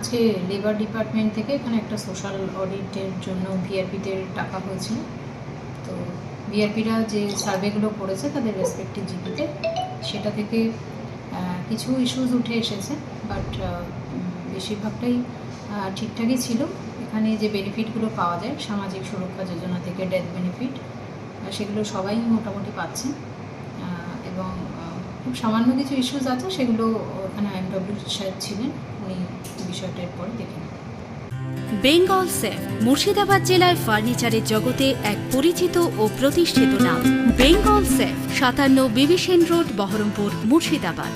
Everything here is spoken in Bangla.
আজকে লেবার ডিপার্টমেন্ট থেকে এখানে একটা সোশ্যাল অডিটের জন্য ভিআরপিদের টাকা হয়েছিল। তো ভিআরপিরা যে সার্ভেগুলো করেছে তাদের রেসপেক্টিভ জিপিতে সেটা থেকে কিছু ইস্যুস উঠে এসেছে বাট বেশিরভাগটাই ঠিকঠাকই ছিল। এখানে যে বেনিফিটগুলো পাওয়া যায়, সামাজিক সুরক্ষা যোজনা থেকে ডেথ বেনিফিট সেগুলো সবাই মোটামুটি পাচ্ছে। এবং খুব সামান্য কিছু ইস্যুস আছে, সেগুলো ওখানে আইএমডব্লিউ সাহেব ছিলেন, উনি বিষয়টা এরপরে দেখে নেবেন। বেঙ্গল সেফ মুর্শিদাবাদ জেলায় ফার্নিচারের জগতে এক পরিচিত ও প্রতিষ্ঠিত নাম। বেঙ্গল সেফ সাতান্ন বিবিসেন রোড, বহরমপুর, মুর্শিদাবাদ।